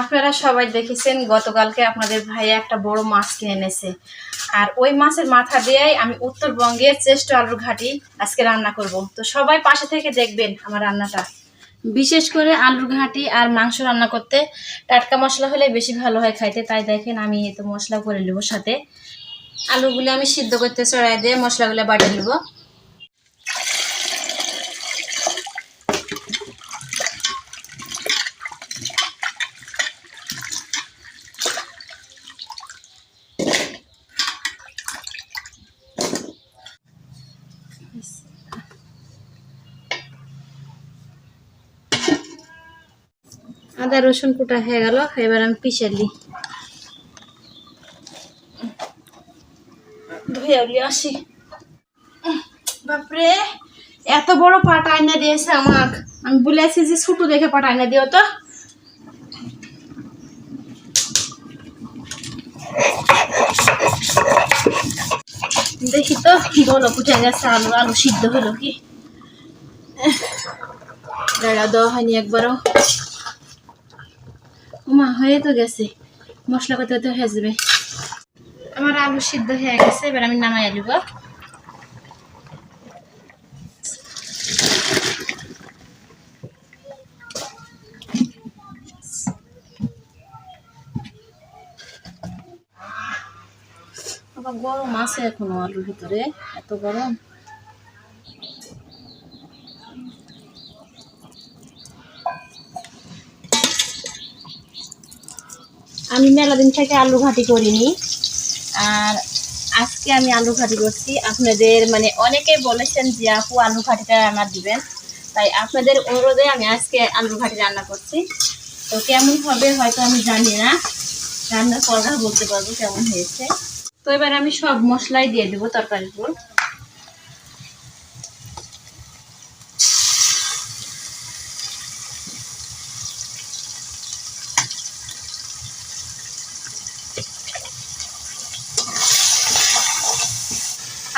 আপনারা সবাই দেখেছেন, গতকালকে আপনাদের ভাই একটা বড় মাছ কিনে এনেছে। আর ওই মাছের মাথা দিয়েই আমি উত্তরবঙ্গের চেষ্ট আলুর ঘাটি আজকে রান্না করব। তো সবাই পাশে থেকে দেখবেন আমার রান্নাটা। বিশেষ করে আলুর ঘাটি আর মাংস রান্না করতে টাটকা মশলা হলে বেশি ভালো হয় খাইতে। তাই দেখেন আমি তো মশলা করে নেব সাথে। আলুগুলো আমি সিদ্ধ করতে চড়াই দিয়ে মশলাগুলো বাটিয়ে নেব। আদা রসুন কুটা হয়ে গেল, এবার আমি নি ধুয়ে আসি। বাপরে, এত বড় পাটা আইনা দিয়েছে আমাক। আমি বলেছি যে ছোট দেখে পাটা আইনা দিও তো। বলো উঠে গেছে, আলু আলু সিদ্ধ হলো কি? দাঁড়া দেওয়া হয়নি একবারও। মা হয়ে তো গেছে। মশলা করতে তো হয়ে যাবে। আমার আলু সিদ্ধ হয়ে গেছে, এবার আমি নামাই আলুব গরম আছে এখনও আলুর ভিতরে, এত গরম। আমি মেলা দিন থেকে আলু ঘাটি করিনি, আর আজকে আমি আলু ঘাটি করছি। আপনাদের মানে অনেকেই বলেছেন যে আপু আলু ঘাটিটা রান্না দিবেন। তাই আপনাদের অনুরোধে আমি আজকে আলু ঘাটি রান্না করছি। তো কেমন হবে হয়তো আমি জানি না। রান্নার পর বলতে পারব কেমন হয়েছে। তো এবার আমি সব মশলাই দিয়ে দেবো তরকারির উপর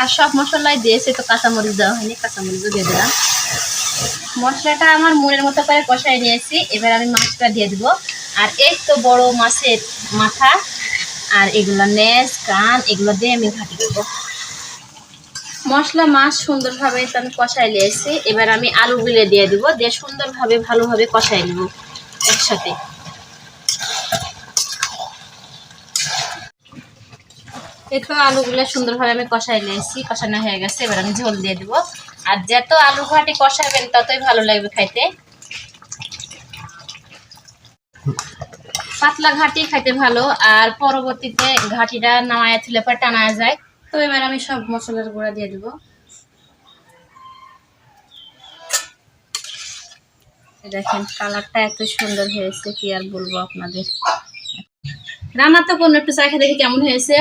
আর সব মশলাই দিয়েছে তো কাঁচামরিচ দেওয়া হয়নি, কাঁচামরিচও দিয়ে দিলাম। মশলাটা আমার মনের মতো করে কষাই নিয়েছি, এবার আমি মাছটা দিয়ে দিব। আর এই তো বড় মাছের মাথা আর এগুলো নেজ কান, এগুলো দিয়ে আমি ঘাটি দেবো মশলা মাছ সুন্দরভাবে আমি কষাই নিয়েছি। এবার আমি আলু আলুগুলো দিয়ে দিব, দিয়ে সুন্দরভাবে ভালোভাবে কষাই নেব একসাথে। একটু আলুগুলো সুন্দরভাবে আমি কষাই নিয়েছি, কষানো হয়ে গেছে। এবার আমি ঝোল দিয়ে দিব। আর যত আলু ঘাটি কষাবেন, ততই ভালো লাগবে খাইতে। পাতলা ঘাটি খাইতে ভালো, আর পরবর্তীতে ঘাটিটা নামায় তুলে পর টানা যায়। তো এবার আমি সব মশলার গুঁড়া দিয়ে দিব। দেখেন, কালারটা এত সুন্দর হয়েছে, কি আর বলব আপনাদের। রান্না তো কোনো একটু চাখে দেখি কেমন হয়েছে।